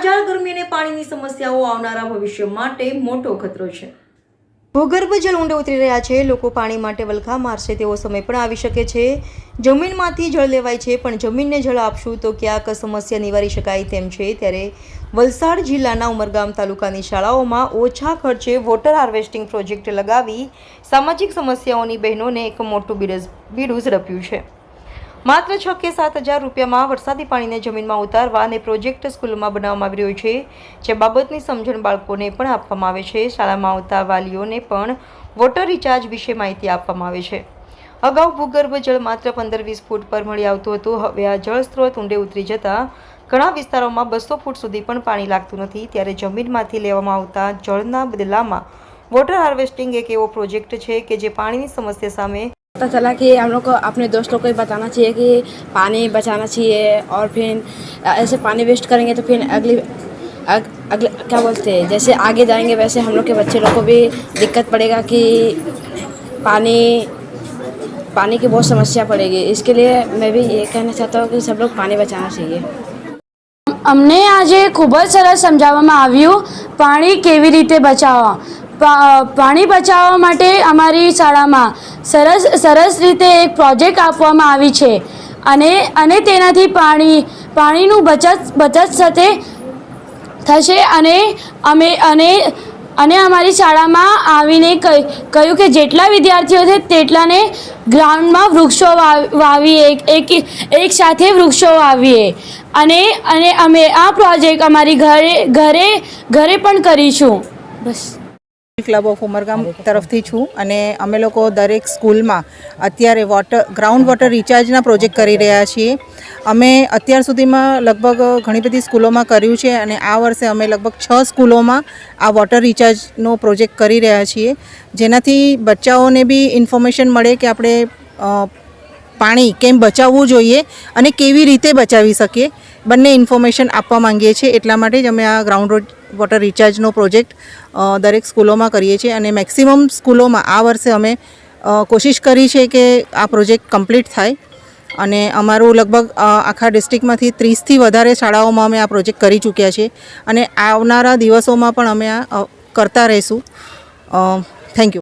ગરમી અને પાણીની સમસ્યાઓ આવનારા ભવિષ્ય માટે મોટો ખતરો છે. ભૂગર્ભ જળ ઊંડે ઉતરી રહ્યા છે. લોકો પાણી માટે વલખા મારશે તેવો સમય પણ આવી શકે છે. જમીનમાંથી જળ લેવાય છે, પણ જમીનને જળ આપશું તો ક્યાંક સમસ્યા નિવારી શકાય તેમ છે. ત્યારે વલસાડ જિલ્લાના ઉમરગામ તાલુકાની શાળાઓમાં ઓછા ખર્ચે વોટર હાર્વેસ્ટિંગ પ્રોજેક્ટ લગાવી સામાજિક સમસ્યાઓની બહેનોને એક મોટું બિરજ બીડું ઝડપ્યું છે. માત્ર છ કે સાત હજાર રૂપિયામાં વરસાદી પાણીને જમીનમાં ઉતારવા અને પ્રોજેક્ટ સ્કૂલમાં બનાવવામાં આવી રહ્યો છે, જે બાબતની સમજણ બાળકોને પણ આપવામાં આવે છે. શાળામાં આવતા વાલીઓને પણ વોટર રિચાર્જ વિશે માહિતી આપવામાં આવે છે. અગાઉ ભૂગર્ભ જળ માત્ર પંદર વીસ ફૂટ પર મળી આવતું હતું. હવે આ જળ સ્ત્રોત ઊંડે ઉતરી જતાં ઘણા વિસ્તારોમાં બસો ફૂટ સુધી પણ પાણી લાગતું નથી. ત્યારે જમીનમાંથી લેવામાં આવતા જળના બદલામાં વોટર હાર્વેસ્ટિંગ એક એવો પ્રોજેક્ટ છે કે જે પાણીની સમસ્યા સામે पता चला कि हम लोग को अपने दोस्तों को भी बताना चाहिए कि पानी बचाना चाहिए और फिर ऐसे पानी वेस्ट करेंगे तो फिर अगली अग, अगले क्या बोलते हैं जैसे आगे जाएंगे वैसे हम लोग के बच्चे लोग को भी दिक्कत पड़ेगा कि पानी पानी की बहुत समस्या पड़ेगी इसके लिए मैं भी ये कहना चाहता हूँ कि सब लोग पानी बचाना चाहिए અમને આજે ખૂબ જ સરસ સમજાવવામાં આવ્યું પાણી કેવી રીતે બચાવવા પા- પાણી બચાવવા માટે અમારી શાળામાં સરસ સરસ રીતે એક પ્રોજેક્ટ આપવામાં આવી છે. અને અને તેનાથી પાણી, પાણીનું બચત બચત સાથે થશે અને અમે, અને અને અમારી શાળામાં આવીને કહ્યું કે જેટલા વિદ્યાર્થીઓ છે તેટલાને ગ્રાઉન્ડમાં વૃક્ષો વાવ- વાવીએ એક એક સાથે વૃક્ષો વાવીએ. અને અને અમે આ પ્રોજેક્ટ અમારી ઘરે ઘરે ઘરે પણ કરીશું. બસ. ક્લબ ઓફ ઉમરગામ તરફથી છું અને અમે લોકો દરેક સ્કૂલમાં અત્યારે વોટર ગ્રાઉન્ડ વોટર રિચાર્જના પ્રોજેક્ટ કરી રહ્યા છીએ. અમે અત્યાર સુધીમાં લગભગ ઘણી બધી સ્કૂલોમાં કર્યું છે અને આ વર્ષે અમે લગભગ છ સ્કૂલોમાં આ વોટર રિચાર્જનો પ્રોજેક્ટ કરી રહ્યા છીએ. જેનાથી બચ્ચાઓને બી ઇન્ફોર્મેશન મળે કે આપણે પાણી કેમ બચાવવું જોઈએ અને કેવી રીતે બચાવી શકીએ? બંને ઇન્ફોર્મેશન આપવા માંગીએ છીએ. એટલા માટે જ અમે આ ગ્રાઉન્ડ વોટર રિચાર્જનો પ્રોજેક્ટ દરેક સ્કૂલોમાં કરીએ છીએ અને મેક્સિમમ સ્કૂલોમાં આ વર્ષે અમે કોશિશ કરી છે કે આ પ્રોજેક્ટ કમ્પ્લીટ થાય અને અમારું લગભગ આખા ડિસ્ટ્રિક્ટમાંથી ત્રીસથી વધારે શાળાઓમાં અમે આ પ્રોજેક્ટ કરી ચૂક્યા છીએ અને આવનારા દિવસોમાં પણ અમે આ કરતા રહીશું. Thank you